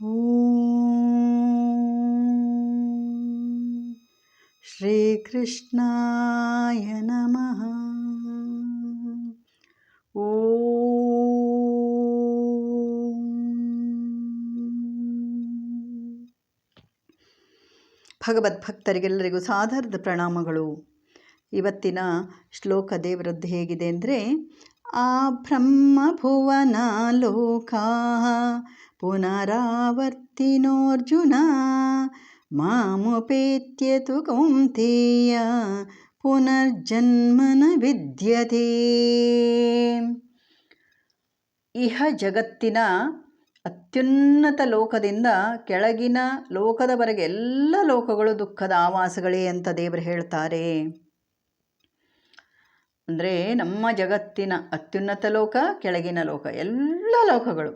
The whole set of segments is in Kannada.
ॐ श्रीकृष्णाय नमः ॐ ಭಗವದ್ಭಕ್ತರಿಗೆಲ್ಲರಿಗೂ ಸಾಧಾರದ ಪ್ರಣಾಮಗಳು ಇವತ್ತಿನ ಶ್ಲೋಕ ದೇವರದ್ದು ಹೇಗಿದೆ ಅಂದರೆ ಆ ಬ್ರಹ್ಮಭುವನ ಲೋಕ ಪುನರಾವರ್ತಿನೋರ್ಜುನ ಮಾಮುಪೇತ್ಯತು ಕೌಂತೆಯ ಪುನರ್ಜನ್ಮನ ವಿದ್ಯತೆ. ಇಹ ಜಗತ್ತಿನ ಅತ್ಯುನ್ನತ ಲೋಕದಿಂದ ಕೆಳಗಿನ ಲೋಕದವರೆಗೆ ಎಲ್ಲ ಲೋಕಗಳು ದುಃಖದ ಆವಾಸಗಳೇ ಅಂತ ದೇವರು ಹೇಳ್ತಾರೆ. ಅಂದರೆ ನಮ್ಮ ಜಗತ್ತಿನ ಅತ್ಯುನ್ನತ ಲೋಕ, ಕೆಳಗಿನ ಲೋಕ, ಎಲ್ಲ ಲೋಕಗಳು.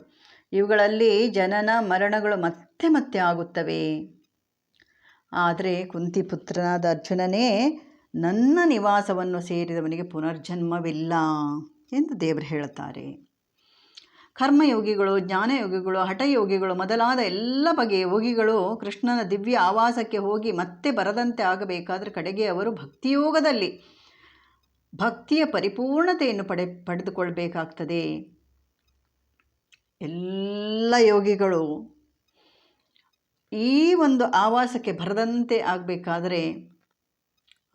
ಇವುಗಳಲ್ಲಿ ಜನನ, ಮರಣಗಳು ಮತ್ತೆ ಮತ್ತೆ ಆಗುತ್ತವೆ. ಆದರೆ ಕುಂತಿಪುತ್ರನಾದ ಅರ್ಜುನನೇ ನನ್ನ ನಿವಾಸವನ್ನು ಸೇರಿದವನಿಗೆ ಪುನರ್ಜನ್ಮವಿಲ್ಲ ಎಂದು ದೇವರು ಹೇಳುತ್ತಾರೆ. ಕರ್ಮಯೋಗಿಗಳು, ಜ್ಞಾನಯೋಗಿಗಳು, ಹಠಯೋಗಿಗಳು ಮೊದಲಾದ ಎಲ್ಲ ಬಗೆಯ ಯೋಗಿಗಳು ಕೃಷ್ಣನ ದಿವ್ಯ ಆವಾಸಕ್ಕೆ ಹೋಗಿ ಮತ್ತೆ ಬರದಂತೆ ಆಗಬೇಕಾದರೆ ಕಡೆಗೆ ಅವರು ಭಕ್ತಿಯೋಗದಲ್ಲಿ ಭಕ್ತಿಯ ಪರಿಪೂರ್ಣತೆಯನ್ನು ಪಡೆ, ಪಡೆದುಕೊಳ್ಬೇಕಾಗ್ತದೆ. ಎಲ್ಲ ಯೋಗಿಗಳು ಈ ಒಂದು ಆವಾಸಕ್ಕೆ ಬರದಂತೆ ಆಗಬೇಕಾದರೆ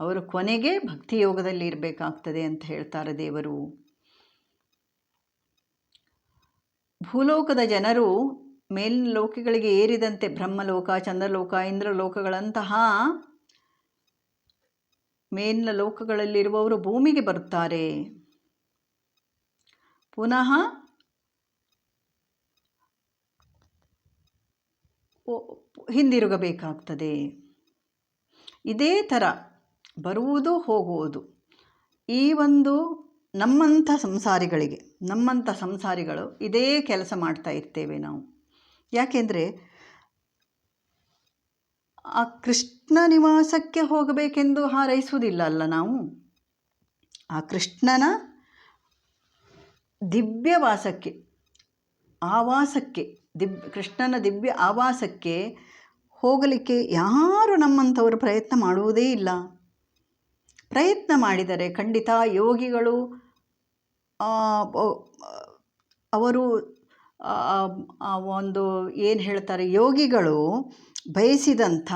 ಅವರು ಕೊನೆಗೆ ಭಕ್ತಿ ಯೋಗದಲ್ಲಿ ಇರಬೇಕಾಗ್ತದೆ ಅಂತ ಹೇಳ್ತಾರೆ ದೇವರು. ಭೂಲೋಕದ ಜನರು ಮೇಲಿನ ಲೋಕಗಳಿಗೆ ಏರಿದಂತೆ ಬ್ರಹ್ಮಲೋಕ, ಚಂದ್ರಲೋಕ, ಇಂದ್ರಲೋಕಗಳಂತಹ ಮೇಲಿನ ಲೋಕಗಳಲ್ಲಿರುವವರು ಭೂಮಿಗೆ ಬರುತ್ತಾರೆ. ಪುನಃ ಹಿಂದಿರುಗಬೇಕಾಗ್ತದೆ. ಇದೇ ಥರ ಬರುವುದು ಹೋಗುವುದು. ಈ ಒಂದು ನಮ್ಮಂಥ ಸಂಸಾರಿಗಳಿಗೆ, ನಮ್ಮಂಥ ಸಂಸಾರಿಗಳು ಇದೇ ಕೆಲಸ ಮಾಡ್ತಾ ಇರ್ತೇವೆ ನಾವು. ಯಾಕೆಂದರೆ ಆ ಕೃಷ್ಣ ನಿವಾಸಕ್ಕೆ ಹೋಗಬೇಕೆಂದು ಹಾರೈಸುವುದಿಲ್ಲ ಅಲ್ಲ ನಾವು? ಆ ಕೃಷ್ಣನ ದಿವ್ಯವಾಸಕ್ಕೆ, ಆವಾಸಕ್ಕೆ ದಿಬ್ ಕೃಷ್ಣನ ದಿವ್ಯ ಆವಾಸಕ್ಕೆ ಹೋಗಲಿಕ್ಕೆ ಯಾರು ನಮ್ಮಂಥವರು ಪ್ರಯತ್ನ ಮಾಡುವುದೇ ಇಲ್ಲ. ಪ್ರಯತ್ನ ಮಾಡಿದರೆ ಖಂಡಿತ ಯೋಗಿಗಳು ಅವರು ಒಂದು ಏನು ಹೇಳ್ತಾರೆ, ಯೋಗಿಗಳು ಬಯಸಿದಂಥ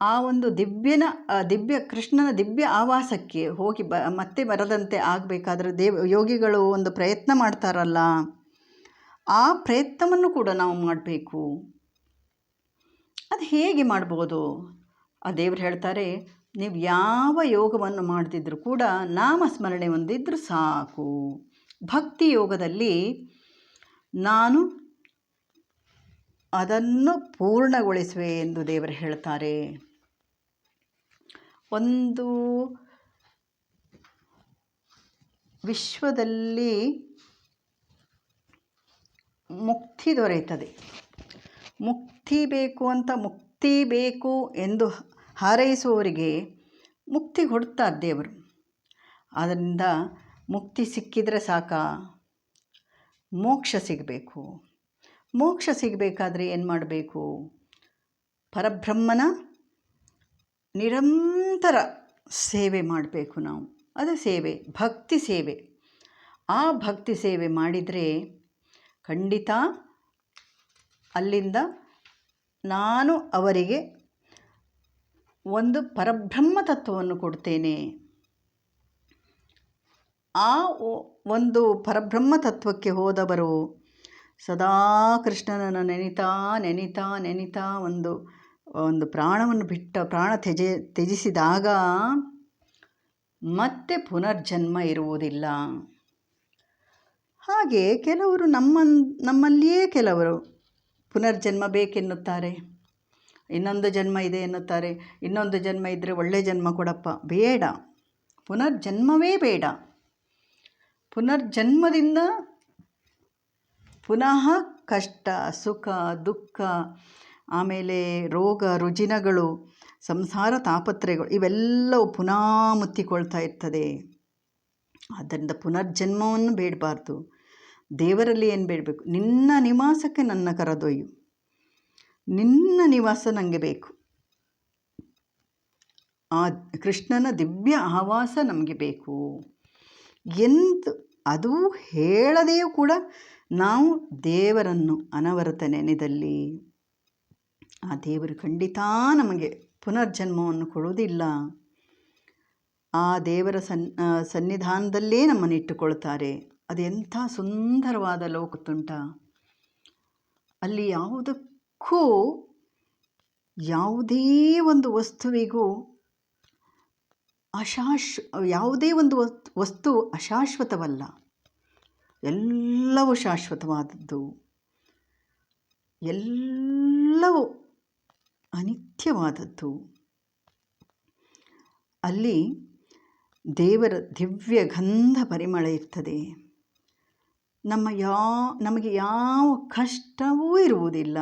ಆ ಒಂದು ದಿವ್ಯನ ದಿವ್ಯ ಕೃಷ್ಣನ ದಿವ್ಯ ಆವಾಸಕ್ಕೆ ಹೋಗಿ ಬ, ಮತ್ತೆ ಬರದಂತೆ ಆಗಬೇಕಾದ್ರೆ ದೇವ, ಯೋಗಿಗಳು ಒಂದು ಪ್ರಯತ್ನ ಮಾಡ್ತಾರಲ್ಲ, ಆ ಪ್ರಯತ್ನವನ್ನು ಕೂಡ ನಾವು ಮಾಡಬೇಕು. ಅದು ಹೇಗೆ ಮಾಡ್ಬೋದು? ಆ ದೇವ್ರು ಹೇಳ್ತಾರೆ, ನೀವು ಯಾವ ಯೋಗವನ್ನು ಮಾಡ್ತಿದ್ರು ಕೂಡ ನಾಮಸ್ಮರಣೆ ಹೊಂದಿದ್ರೂ ಸಾಕು. ಭಕ್ತಿ ಯೋಗದಲ್ಲಿ ನಾನು ಅದನ್ನು ಪೂರ್ಣಗೊಳಿಸುವೆ ಎಂದು ದೇವರು ಹೇಳ್ತಾರೆ. ಒಂದು ವಿಶ್ವದಲ್ಲಿ ಮುಕ್ತಿ ದೊರೆಯುತ್ತದೆ. ಮುಕ್ತಿ ಬೇಕು ಅಂತ ಮುಕ್ತಿ ಬೇಕು ಎಂದು ಹಾರೈಸುವವರಿಗೆ ಮುಕ್ತಿ ಕೊಡ್ತಾರೆ ದೇವರು. ಆದ್ದರಿಂದ ಮುಕ್ತಿ ಸಿಕ್ಕಿದರೆ ಸಾಕ? ಮೋಕ್ಷ ಸಿಗಬೇಕು. ಮೋಕ್ಷ ಸಿಗಬೇಕಾದ್ರೆ ಏನು ಮಾಡಬೇಕು? ಪರಬ್ರಹ್ಮನ ನಿರಂತರ ಸೇವೆ ಮಾಡಬೇಕು ನಾವು. ಅದು ಸೇವೆ, ಭಕ್ತಿ ಸೇವೆ. ಆ ಭಕ್ತಿ ಸೇವೆ ಮಾಡಿದರೆ ಖಂಡಿತ ಅಲ್ಲಿಂದ ನಾನು ಅವರಿಗೆ ಒಂದು ಪರಬ್ರಹ್ಮ ತತ್ವವನ್ನು ಕೊಡ್ತೇನೆ. ಆ ಒಂದು ಪರಬ್ರಹ್ಮ ತತ್ವಕ್ಕೆ ಹೋದವರು ಸದಾ ಕೃಷ್ಣನನ್ನು ನೆನಿತಾ ನೆನಿತಾ ನೆನಿತಾ ಒಂದು ಒಂದು ಪ್ರಾಣವನ್ನು ಬಿಟ್ಟ, ಪ್ರಾಣ ತ್ಯಜ, ತ್ಯಜಿಸಿದಾಗ ಮತ್ತೆ ಪುನರ್ಜನ್ಮ ಇರುವುದಿಲ್ಲ. ಹಾಗೆ ಕೆಲವರು ನಮ್ಮ, ನಮ್ಮಲ್ಲಿಯೇ ಕೆಲವರು ಪುನರ್ಜನ್ಮ ಬೇಕೆನ್ನುತ್ತಾರೆ. ಇನ್ನೊಂದು ಜನ್ಮ ಇದೆ ಎನ್ನುತ್ತಾರೆ. ಇನ್ನೊಂದು ಜನ್ಮ ಇದ್ದರೆ ಒಳ್ಳೆಯ ಜನ್ಮ ಕೊಡಪ್ಪ. ಬೇಡ. ಪುನರ್ಜನ್ಮವೇ ಬೇಡ. ಪುನರ್ಜನ್ಮದಿಂದ ಪುನಃ ಕಷ್ಟ, ಸುಖ, ದುಃಖ, ಆಮೇಲೆ ರೋಗ, ರುಜಿನಗಳು, ಸಂಸಾರ ತಾಪತ್ರಯಗಳು, ಇವೆಲ್ಲವೂ ಪುನಃ ಮುತ್ತಿಕೊಳ್ತಾ ಇರ್ತದೆ. ಆದ್ದರಿಂದ ಪುನರ್ಜನ್ಮವನ್ನು ಬೇಡಬಾರ್ದು. ದೇವರಲ್ಲಿ ಏನು ಬೇಡಬೇಕು? ನಿನ್ನ ನಿವಾಸಕ್ಕೆ ನನ್ನ ಕರೆದೊಯ್ಯು. ನಿನ್ನ ನಿವಾಸ ನನಗೆ ಬೇಕು. ಆ ಕೃಷ್ಣನ ದಿವ್ಯ ಆವಾಸ ನಮಗೆ ಬೇಕು. ಎಂದು ಅದು ಹೇಳದೆಯೂ ಕೂಡ ನಾವು ದೇವರನ್ನು ಅನವರತ ನೆನೆದಲ್ಲಿ ಆ ದೇವರು ಖಂಡಿತ ನಮಗೆ ಪುನರ್ಜನ್ಮವನ್ನು ಕೊಡುವುದಿಲ್ಲ. ಆ ದೇವರ ಸನ್ ಸನ್ನಿಧಾನದಲ್ಲೇ ನಮ್ಮನ್ನು ಇಟ್ಟುಕೊಳ್ತಾರೆ. ಅದು ಎಂಥ ಸುಂದರವಾದ ಲೋಕತುಂಟ ಅಲ್ಲಿ ಯಾವುದಕ್ಕೂ ಯಾವುದೇ ಒಂದು ವಸ್ತುವಿಗೂ ಅಶಾಶ್, ಯಾವುದೇ ಒಂದು ವಸ್ತು ಅಶಾಶ್ವತವಲ್ಲ. ಎಲ್ಲವೂ ಶಾಶ್ವತವಾದದ್ದು. ಎಲ್ಲವೂ ಅನಿತ್ಯವಾದದ್ದು. ಅಲ್ಲಿ ದೇವರ ದಿವ್ಯ ಗಂಧ ಪರಿಮಳ ಇರ್ತದೆ ನಮ್ಮ ಯಾ, ನಮಗೆ ಯಾವ ಕಷ್ಟವೂ ಇರುವುದಿಲ್ಲ,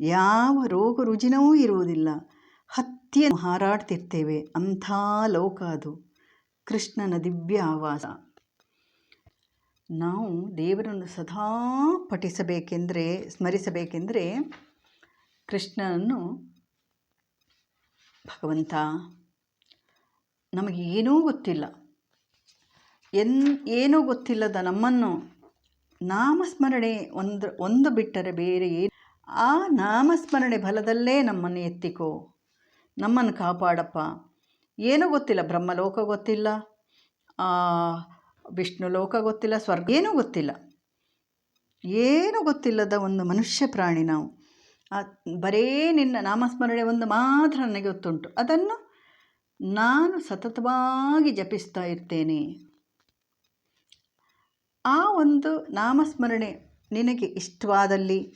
ಯಾವ ರೋಗ ರುಜಿನವೂ ಇರುವುದಿಲ್ಲ. ಹತ್ತಿಯನ್ನು ಹಾರಾಡ್ತಿರ್ತೇವೆ ಅಂಥ ಲೋಕ ಅದು. ಕೃಷ್ಣನ ದಿವ್ಯ ಆವಾಸ. ನಾವು ದೇವರನ್ನು ಸದಾ ಪಠಿಸಬೇಕೆಂದರೆ, ಸ್ಮರಿಸಬೇಕೆಂದರೆ ಕೃಷ್ಣನನ್ನು ಭಗವಂತ, ನಮಗೆ ಏನೂ ಗೊತ್ತಿಲ್ಲ. ಎನ್, ಏನೂ ಗೊತ್ತಿಲ್ಲದ ನಮ್ಮನ್ನು ನಾಮಸ್ಮರಣೆ ಒಂದು ಒಂದು ಬಿಟ್ಟರೆ ಬೇರೆ ಏನು ಆ ನಾಮಸ್ಮರಣೆ ಬಲದಲ್ಲೇ ನಮ್ಮನ್ನು ಎತ್ತಿಕೋ. ನಮ್ಮನ್ನು ಕಾಪಾಡಪ್ಪ. ಏನೂ ಗೊತ್ತಿಲ್ಲ. ಬ್ರಹ್ಮಲೋಕ ಗೊತ್ತಿಲ್ಲ. ವಿಷ್ಣು ಲೋಕ ಗೊತ್ತಿಲ್ಲ, ಸ್ವರ್ಗ ಏನೂ ಗೊತ್ತಿಲ್ಲ. ಏನೂ ಗೊತ್ತಿಲ್ಲದ ಒಂದು ಮನುಷ್ಯ ಪ್ರಾಣಿ ನಾವು. ಬರೇ ನಿನ್ನ ನಾಮಸ್ಮರಣೆ ಒಂದು ಮಾತ್ರ ನನಗೆ ಗೊತ್ತುಂಟು. ಅದನ್ನು ನಾನು ಸತತವಾಗಿ ಜಪಿಸ್ತಾ ಇರ್ತೇನೆ. ಆ ಒಂದು ನಾಮಸ್ಮರಣೆ ನಿನಗೆ ಇಷ್ಟವಾದಲ್ಲಿ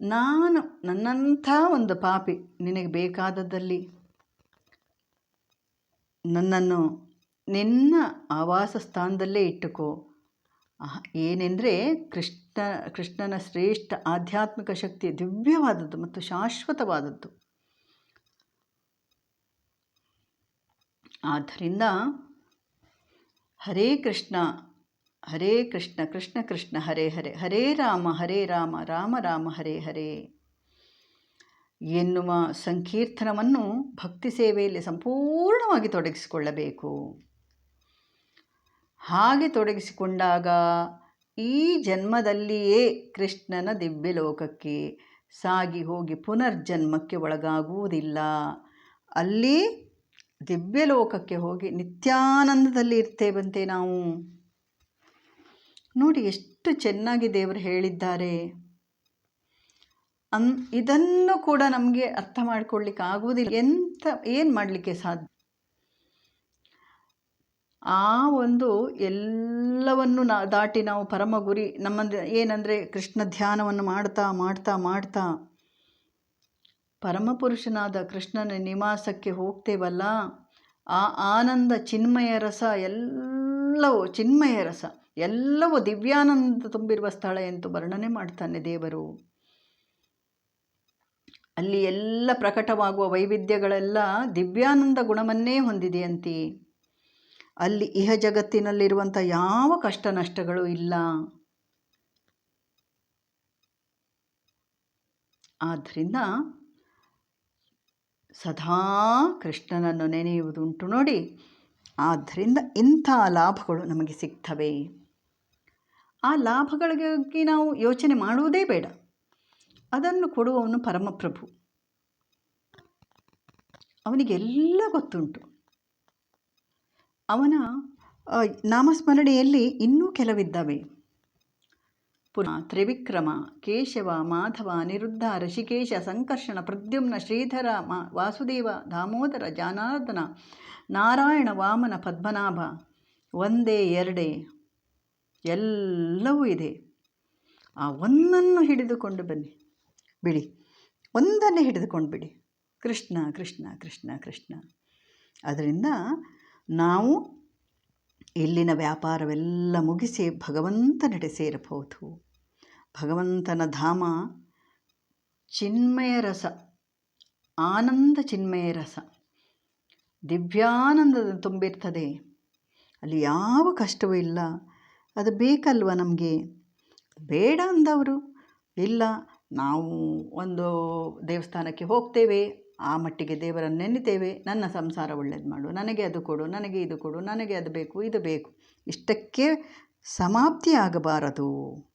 ನಾನು ನನ್ನಂಥ ಒಂದು ಪಾಪಿ ನಿನಗೆ ಬೇಕಾದದ್ದಲ್ಲಿ ನನ್ನನ್ನು ನಿನ್ನ ಆವಾಸ ಸ್ಥಾನದಲ್ಲೇ ಇಟ್ಟುಕೋ. ಏನೆಂದರೆ ಕೃಷ್ಣ, ಕೃಷ್ಣನ ಶ್ರೇಷ್ಠ ಆಧ್ಯಾತ್ಮಿಕ ಶಕ್ತಿ ದಿವ್ಯವಾದದ್ದು ಮತ್ತು ಶಾಶ್ವತವಾದದ್ದು. ಆದ್ದರಿಂದ ಹರೇ ಕೃಷ್ಣ ಹರೇ ಕೃಷ್ಣ ಕೃಷ್ಣ ಕೃಷ್ಣ, ಹರೇ ಹರೇ ಹರೇ ರಾಮ ಹರೇ ರಾಮ ರಾಮ ರಾಮ, ಹರೇ ಹರೇ. ಎನ್ನುವ ಸಂಕೀರ್ತನವನ್ನು ಭಕ್ತಿ ಸೇವೆಯಲ್ಲಿ ಸಂಪೂರ್ಣವಾಗಿ ತೊಡಗಿಸಿಕೊಳ್ಳಬೇಕು. ಹಾಗೆ ತೊಡಗಿಸಿಕೊಂಡಾಗ ಈ ಜನ್ಮದಲ್ಲಿಯೇ ಕೃಷ್ಣನ ದಿವ್ಯ ಲೋಕಕ್ಕೆ ಸಾಗಿ ಹೋಗಿ ಪುನರ್ಜನ್ಮಕ್ಕೆ ಒಳಗಾಗುವುದಿಲ್ಲ. ಅಲ್ಲಿ ದಿವ್ಯ ಲೋಕಕ್ಕೆ ಹೋಗಿ ನಿತ್ಯಾನಂದದಲ್ಲಿ ಇರ್ತೇವಂತೆ ನಾವು. ನೋಡಿ ಎಷ್ಟು ಚೆನ್ನಾಗಿ ದೇವರು ಹೇಳಿದ್ದಾರೆ. ಅನ್ ಇದನ್ನು ಕೂಡ ನಮಗೆ ಅರ್ಥ ಮಾಡ್ಕೊಳ್ಳಿಕ್ಕೆ ಆಗುವುದಿಲ್ಲ. ಎಂಥ, ಏನು ಮಾಡಲಿಕ್ಕೆ ಸಾಧ್ಯ? ಆ ಒಂದು ಎಲ್ಲವನ್ನು ನಾ, ದಾಟಿ ನಾವು ಪರಮ ಗುರಿ ನಮ್ಮ ಏನಂದರೆ ಕೃಷ್ಣ ಧ್ಯಾನವನ್ನು ಮಾಡ್ತಾ ಮಾಡ್ತಾ ಮಾಡ್ತಾ. ಪರಮಪುರುಷನಾದ ಕೃಷ್ಣನ ನಿವಾಸಕ್ಕೆ ಹೋಗ್ತೇವಲ್ಲ, ಆ ಆನಂದ ಚಿನ್ಮಯ ರಸ ಎಲ್ಲವೂ, ಚಿನ್ಮಯ ರಸ ಎಲ್ಲವೂ ದಿವ್ಯಾನಂದ ತುಂಬಿರುವ ಸ್ಥಳ ಎಂದು ವರ್ಣನೆ ಮಾಡ್ತಾನೆ ದೇವರು. ಅಲ್ಲಿ ಎಲ್ಲ ಪ್ರಕಟವಾಗುವ ವೈವಿಧ್ಯಗಳೆಲ್ಲ ದಿವ್ಯಾನಂದ ಗುಣವನ್ನೇ ಹೊಂದಿದೆಯಂತೆ. ಅಲ್ಲಿ ಇಹ ಜಗತ್ತಿನಲ್ಲಿರುವಂಥ ಯಾವ ಕಷ್ಟ ನಷ್ಟಗಳು ಇಲ್ಲ. ಆದ್ದರಿಂದ ಸದಾ ಕೃಷ್ಣನನ್ನು ನೆನೆಯುವುದುಂಟು ನೋಡಿ ಆದ್ದರಿಂದ ಇಂಥ ಲಾಭಗಳು ನಮಗೆ ಸಿಗ್ತವೆ. ಆ ಲಾಭಗಳಿಗಾಗಿ ನಾವು ಯೋಚನೆ ಮಾಡುವುದೇ ಬೇಡ. ಅದನ್ನು ಕೊಡುವವನು ಪರಮಪ್ರಭು. ಅವನಿಗೆಲ್ಲ ಗೊತ್ತುಂಟು. ಅವನ ನಾಮಸ್ಮರಣೆಯಲ್ಲಿ ಇನ್ನೂ ಕೆಲವಿದ್ದಾವೆ. ಪುನಃ ತ್ರಿವಿಕ್ರಮ, ಕೇಶವ, ಮಾಧವ, ನಿರುದ್ಧ, ಋಷಿಕೇಶ, ಸಂಕರ್ಷಣ, ಪ್ರದ್ಯುಮ್ನ, ಶ್ರೀಧರ, ಮಾ, ವಾಸುದೇವ, ದಾಮೋದರ, ಜಾನಾರ್ದನ, ನಾರಾಯಣ, ವಾಮನ, ಪದ್ಮನಾಭ, ಒಂದೇ, ಎರಡೇ, ಎಲ್ಲವೂ ಇದೆ. ಆ ಒಂದನ್ನು ಹಿಡಿದುಕೊಂಡು ಬನ್ನಿ. ಬಿಡಿ. ಒಂದನ್ನೇ ಹಿಡಿದುಕೊಂಡು ಬಿಡಿ. ಕೃಷ್ಣ ಕೃಷ್ಣ ಕೃಷ್ಣ ಕೃಷ್ಣ. ಅದರಿಂದ ನಾವು ಇಲ್ಲಿನ ವ್ಯಾಪಾರವೆಲ್ಲ ಮುಗಿಸಿ ಭಗವಂತನೆಡೆ ಸೇರಬಹುದು. ಭಗವಂತನ ಧಾಮ ಚಿನ್ಮಯ ರಸ, ಆನಂದ ಚಿನ್ಮಯ ರಸ. ದಿವ್ಯಾನಂದದ ತುಂಬಿರ್ತದೆ. ಅಲ್ಲಿ ಯಾವ ಕಷ್ಟವೂ ಇಲ್ಲ. ಅದು ಬೇಕಲ್ವ ನಮಗೆ? ಬೇಡ ಅಂದವರು. ಇಲ್ಲ, ನಾವು ಒಂದು ದೇವಸ್ಥಾನಕ್ಕೆ ಹೋಗ್ತೇವೆ. ಆ ಮಟ್ಟಿಗೆ ದೇವರನ್ನು ನೆನಿತೇವೆ. ನನ್ನ ಸಂಸಾರ ಒಳ್ಳೇದು ಮಾಡು. ನನಗೆ ಅದು ಕೊಡು. ನನಗೆ ಇದು ಕೊಡು. ನನಗೆ ಅದು ಬೇಕು. ಇದು ಬೇಕು. ಇಷ್ಟಕ್ಕೆ ಸಮಾಪ್ತಿ ಆಗಬಾರದು